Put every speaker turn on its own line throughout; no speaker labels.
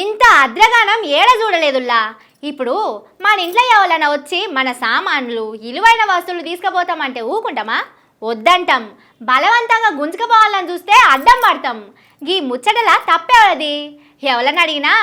ఇంత అద్రగానం ఏడ చూడలేదుల్లా. ఇప్పుడు మన ఇంట్లో ఎవరైనా వచ్చి మన సామాన్లు విలువైన వస్తువులు తీసుకుపోతామంటే ఊకుంటామా వద్దంటాం. బలవంతంగా గుంజుకుపోవాలని చూస్తే అడ్డం పడతాం. ఈ ముచ్చటలా తప్పేవది? ఎవరని అడిగినా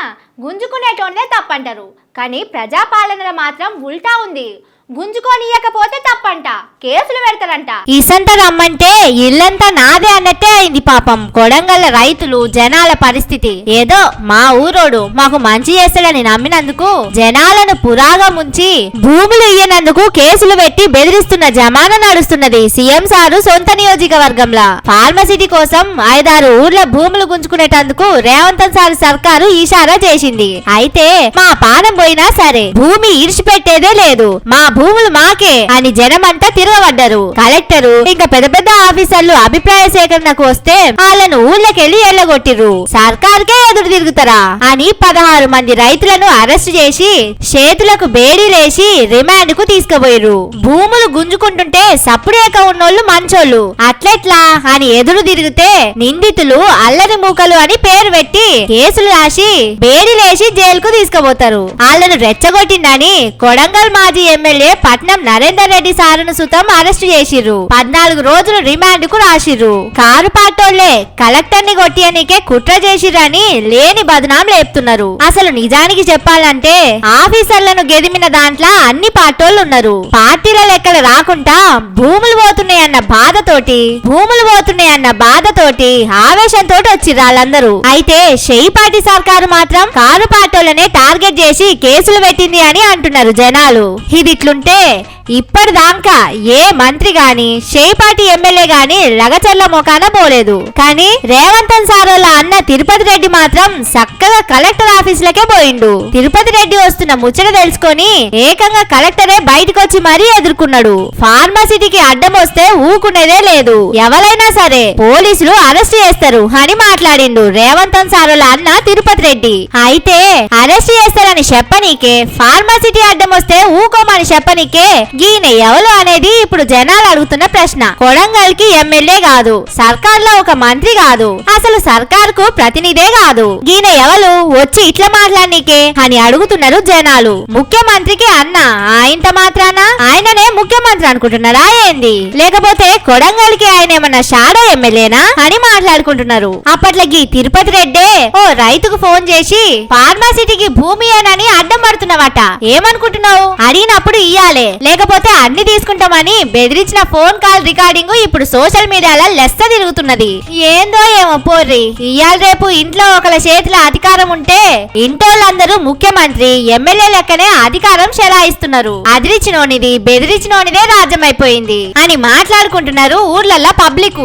గుంజుకునేటోనే తప్పంటారు. కానీ ప్రజాపాలనలో మాత్రం ఉల్టా ఉంది. గుంజుకోనియకపోతే తప్పంట. కేసులు పెడతారంట.
ఇసంత రమ్మంటే ఇల్లంతా నాదే అన్నట్టే అయింది పాపం. కొడంగల్ రైతులు జనాల పరిస్థితి. ఏదో మా ఊరోడు మాకు మంచి చేస్తాడని నమ్మినందుకు జనాలను పురాగా ముంచి భూములు ఇయ్యనందుకు కేసులు పెట్టి బెదిరిస్తున్న జమానా నడుస్తున్నది సీఎం సారు సొంత నియోజకవర్గంలా. ఫార్మసిటీ కోసం ఐదారు ఊర్ల భూములు గుంజుకునేటందుకు రేవంత్ సార్ సర్కారు ఇషారా చేసింది. అయితే మా పానం పోయినా సరే భూమి ఇడిచిపెట్టేదే లేదు. మా భూములు మాకే అని జనమంతా తిరగబడ్డారు. కలెక్టరు ఇంకా పెద్ద పెద్ద ఆఫీసర్లు అభిప్రాయ సేకరణకు వస్తే వాళ్ళను ఊళ్ళకెళ్ళి ఎల్లగొట్టిర్రు సర్కార్కే ఎదురు తిరుగుతారా అని పదహారు మంది రైతులను అరెస్ట్ చేసి చేతులకు బేడీలేసి రిమాండ్కు తీసుకుపోయారు భూములు గుంజుకుంటుంటే సప్పుడేక ఉన్నోళ్ళు మంచోళ్ళు. అట్లెట్లా అని ఎదురు తిరిగితే నిందితులు అల్లరి మూకలు అని పేరు పెట్టి కేసులు రాసి బేడీలేసి జైలుకు తీసుకుపోతారు. వాళ్ళను రెచ్చగొట్టిందని కొడంగల్ మాజీ ఎమ్మెల్యే పట్నం నరేందర్ రెడ్డి సారును సుతం అరెస్ట్ చేసిర్రు. పద్నాలుగు రోజులు రిమాండ్కు రాసిర్రు. కారు పాటోళ్ళే కలెక్టర్ని కొట్టియనికే కుట్ర చేసిరని లేని బదనాం లేపుతున్నారు. అసలు నిజానికి చెప్పాలంటే ఆఫీసర్లను గెదిమిన దాంట్లో అన్ని పాటోళ్ళు ఉన్నారు పార్టీల లెక్కలు రాకుండా భూములు పోతున్నాయన్న బాధతోటి భూములు పోతున్నాయన్న బాధతోటి ఆవేశంతో వచ్చిర్రు వాళ్ళందరూ. అయితే షెయిపాటి సర్కారు మాత్రం కారు పాటోళ్ళనే టార్గెట్ చేసి కేసులు పెట్టింది అని అంటున్నారు జనాలు. ఇది అంటే ఇప్పటిదాకా ఏ మంత్రి గాని షేపాటి ఎమ్మెల్యే గాని లగచర్ల ముఖాన పోలేదు. కానీ రేవంతన్ సారోళ్ళ అన్న తిరుపతి రెడ్డి మాత్రం చక్కగా కలెక్టర్ ఆఫీసులకే పోయిండు. తిరుపతి రెడ్డి వస్తున్న ముచ్చట తెలుసుకొని ఏకంగా కలెక్టరే బయటకు వచ్చి మరీ ఎదుర్కొన్నాడు. ఫార్మసిటీకి అడ్డం వస్తే ఊకునేదే లేదు. ఎవరైనా సరే పోలీసులు అరెస్ట్ చేస్తారు అని మాట్లాడిండు రేవంతన్ సారోళ్ళ అన్న తిరుపతి రెడ్డి. అయితే అరెస్ట్ చేస్తారని చెప్పనీకే ఫార్మసిటీ అడ్డం వస్తే ఊకోమని చెప్పనీకే ఈయన ఎవరు అనేది ఇప్పుడు జనాలు అడుగుతున్న ప్రశ్న. కొడంగల్కి ఎమ్మెల్యే కాదు సర్కార్లో ఒక మంత్రి కాదు. అసలు సర్కార్కు ప్రతినిధే కాదు. ఈయన ఎవరు? వచ్చి ఇట్లా మాట్లాడనీకే అని అడుగుతున్నారు జనాలు. ముఖ్యమంత్రికి అన్న ఆయంత మాత్రాన? ఆయననే ముఖ్యమంత్రి అనుకుంటున్నారా ఏంది? లేకపోతే కొడంగల్కి ఆయన ఏమన్నా షాడో ఎమ్మెల్యేనా అని మాట్లాడుకుంటున్నారు. అప్పట్లకి తిరుపతి రెడ్డే ఓ రైతుకు ఫోన్ చేసి ఫార్మాసిటీకి భూమి ఏనని అడ్డం పడుతున్నావట. ఏమనుకుంటున్నావు? అడిగినప్పుడు ఇయ్యాలే. లేకపోతే అన్ని తీసుకుంటామని బెదిరించిన ఫోన్ కాల్ రికార్డింగ్ ఇప్పుడు సోషల్ మీడియాలో లెస్స తిరుగుతున్నది. ఏందో ఏమో పోర్రి. ఇయ్యాల రేపు ఇంట్లో ఒకళ్ళ చేతిలో అధికారం ఉంటే ఇంటోళ్ళందరూ ముఖ్యమంత్రి ఎమ్మెల్యే లెక్కనే అధికారం చెలాయిస్తున్నారు. అదిరిచినోనిది బెదిరించినోనిదే రాజ్యమైపోయింది అని మాట్లాడుకుంటున్నారు ఊర్లల్లో పబ్లిక్.